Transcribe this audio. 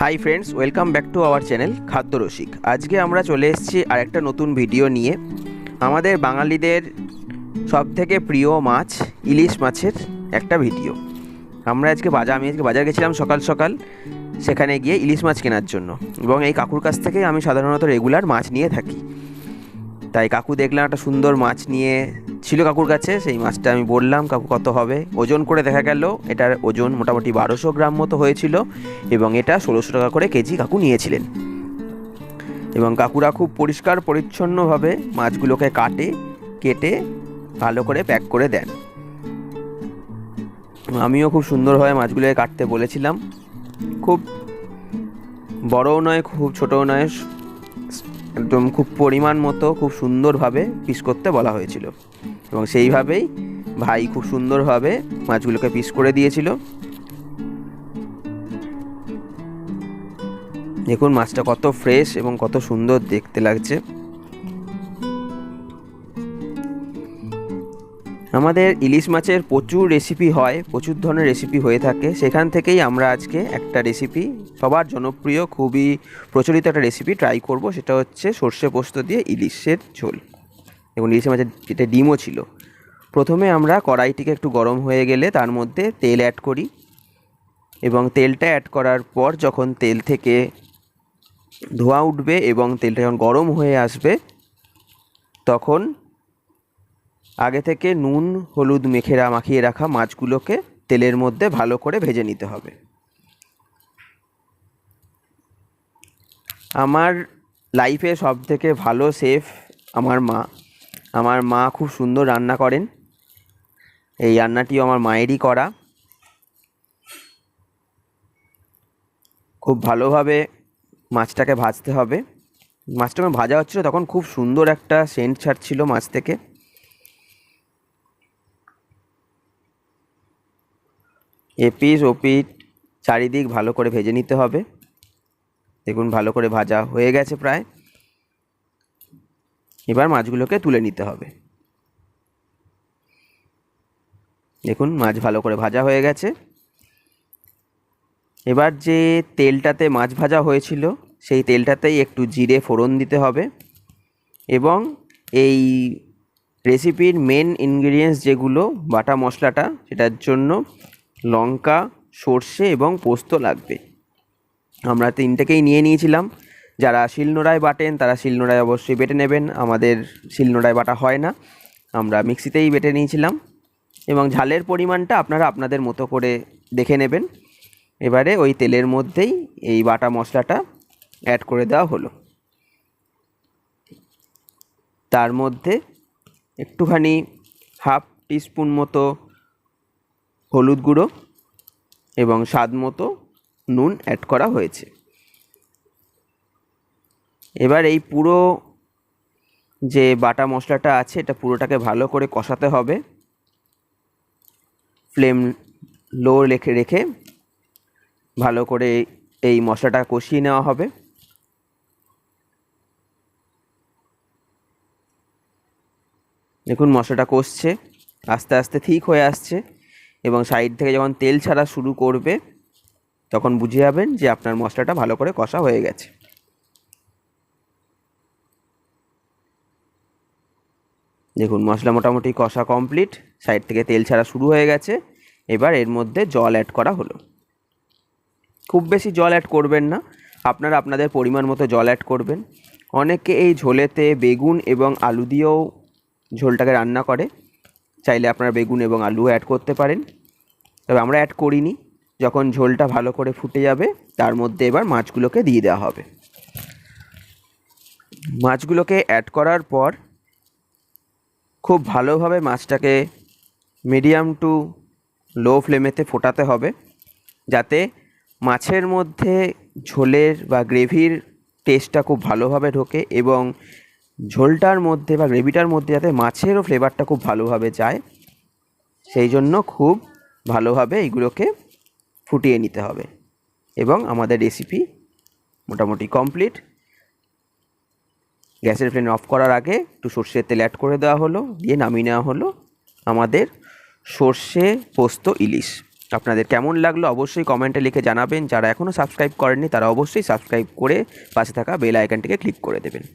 Hi friends welcome back to our channel Khadya Rasik আজকে আমরা চলে এসেছি আরেকটা নতুন ভিডিও নিয়ে। আমাদের বাঙালিদের সব থেকে প্রিয় মাছ, ইলিশ মাছের একটা ভিডিও আমরা আজকে বাজার আমি আজকে বাজার গেছিলাম সকাল সকাল, সেখানে গিয়ে ইলিশ মাছ কেনার জন্য। এবং এই কাকুর কাছ থেকে আমি সাধারণত রেগুলার মাছ নিয়ে থাকি। তাই কাকু দেখলাম একটা সুন্দর মাছ নিয়ে ছিল কাকুর কাছে, সেই মাছটা আমি বললাম, কাকু, কত হবে? ওজন করে দেখা গেল, এটার ওজন মোটামুটি বারোশো গ্রাম মতো হয়েছিল এবং এটা ষোলোশো টাকা করে কেজি কাকু নিয়েছিলেন। এবং কাকুরা খুব পরিষ্কার, পরিচ্ছন্নভাবে মাছগুলোকে কাটে, কেটে ভালো করে প্যাক করে দেন। আমিও খুব সুন্দরভাবে মাছগুলোকে কাটতে বলেছিলাম। খুব বড়ও নয়, খুব ছোটও নয় একদম খুব পরিমাণ মতো, খুব সুন্দরভাবে পিস করতে বলা হয়েছিল। এবং সেইভাবেই ভাই খুব সুন্দরভাবে মাছগুলোকে পিস করে দিয়েছিল। দেখুন মাছটা কত ফ্রেশ এবং কত সুন্দর দেখতে লাগছে। আমাদের ইলিশ মাছের প্রচুর রেসিপি হয়, প্রচুর ধরনের রেসিপি হয়ে থাকে। সেখান থেকেই আমরা আজকে একটা রেসিপি সবার জনপ্রিয়, খুবই প্রচলিত একটা রেসিপি ট্রাই করব, সেটা হচ্ছে সর্ষে পোস্ত দিয়ে ইলিশের ঝোল। এবং ইলিশ মাছের যেটা ডিমও ছিল। প্রথমে আমরা কড়াইটিকে একটু গরম হয়ে গেলে তার মধ্যে তেল অ্যাড করি। এবং তেলটা অ্যাড করার পর যখন তেল থেকে ধোঁয়া উঠবে এবং তেলটা যখন গরম হয়ে আসবে, তখন আগে থেকে নুন, হলুদ মেখেরা মাখিয়ে রাখা মাছগুলোকে তেলের মধ্যে ভালো করে ভেজে নিতে হবে। আমার লাইফে সব থেকে ভালো সেফ আমার মা। আমার মা খুব সুন্দর রান্না করেন। এই রান্নাটিও আমার মায়েরই করা। খুব ভালোভাবে মাছটাকে ভাজতে হবে। মাছটা ভাজা হচ্ছিল তখন খুব সুন্দর একটা সেন্ট ছাড়ছিল মাছ থেকে। এপিস, ওপিট চারিদিক ভালো করে ভেজে নিতে হবে। দেখুন, ভালো করে ভাজা হয়ে গেছে প্রায়। এবার মাছগুলোকে তুলে নিতে হবে। দেখুন, মাছ ভালো করে ভাজা হয়ে গেছে। এবার যে তেলটাতে মাছ ভাজা হয়েছিল, সেই তেলটাতেই একটু জিরে, ফোড়ন দিতে হবে এবং এই রেসিপির মেন ইনগ্রিডিয়েন্টস যেগুলো, বাটা মশলাটা, সেটার জন্য লঙ্কা, সর্ষে এবং পোস্ত লাগবে। আমরা তিনটেকেই নিয়ে নিয়েছিলাম। যারা শিলনোড়ায় বাটেন, তারা শিলনোড়ায় অবশ্যই বেটে নেবেন। আমাদের শিলনোড়ায় বাটা হয় না। আমরা মিক্সিতেই বেটে নিয়েছিলাম। এবং ঝালের পরিমাণটা আপনারা আপনাদের মতো করে দেখে নেবেন। এবারে ওই তেলের মধ্যেই এই বাটা মশলাটা অ্যাড করে দেওয়া হলো। তার মধ্যে একটুখানি হাফ টিস্পুন মতো হলুদ গুঁড়ো এবং স্বাদ মতো নুন অ্যাড করা হয়েছে। এবার এই পুরো যে বাটা মশলাটা আছে, এটা পুরোটাকে ভালো করে কষাতে হবে। ফ্লেম লো রেখে রেখে ভালো করে এই মশলাটা কষিয়ে নেওয়া হবে। দেখুন মশলাটা কষছে, আস্তে আস্তে ঠিক হয়ে আসছে। এবং সাইড থেকে যখন তেল ছাড়া শুরু করবে, তখন বুঝে যাবেন যে আপনার মশলাটা ভালো করে কষা হয়ে গেছে। দেখুন, মশলা মোটামুটি কষা কমপ্লিট, সাইড থেকে তেল ছাড়া শুরু হয়ে গেছে। এবার এর মধ্যে জল অ্যাড করা হলো। খুব বেশি জল অ্যাড করবেন না, আপনারা আপনাদের পরিমাণ মতো জল অ্যাড করবেন। অনেকে এই ঝোলেতে বেগুন এবং আলু দিয়েও ঝোলটাকে রান্না করে। চাইলে আপনারা বেগুন এবং আলু অ্যাড করতে পারেন। তবে আমরা অ্যাড করিনি। যখন ঝোলটা ভালো করে ফুটে যাবে, তার মধ্যে এবার মাছগুলোকে দিয়ে দেওয়া হবে। মাছগুলোকে অ্যাড করার পর খুব ভালোভাবে মাছটাকে মিডিয়াম টু লো ফ্লেমেতে ফোটাতে হবে, যাতে মাছের মধ্যে ঝোলের বা গ্রেভির টেস্টটা খুব ভালোভাবে ঢোকে এবং ঝোলটার মধ্যে বা গ্রেভিটার মধ্যে যাতে মাছেরও ফ্লেভারটা খুব ভালোভাবে যায়, সেই জন্য খুব ভালোভাবে এইগুলোকে ফুটিয়ে নিতে হবে। এবং আমাদের রেসিপি মোটামুটি কমপ্লিট গ্যাসের ফ্লেম অফ করার আগে একটু সর্ষের তেল অ্যাড করে দেওয়া হলো, দিয়ে নামিয়ে নেওয়া হলো আমাদের সর্ষে পোস্ত ইলিশ। আপনাদের কেমন লাগল অবশ্যই কমেন্টে লিখে জানাবেন। যারা এখনও সাবস্ক্রাইব করেননি, তারা অবশ্যই সাবস্ক্রাইব করে পাশে থাকা বেল আইকনটিকে ক্লিক করে দেবেন।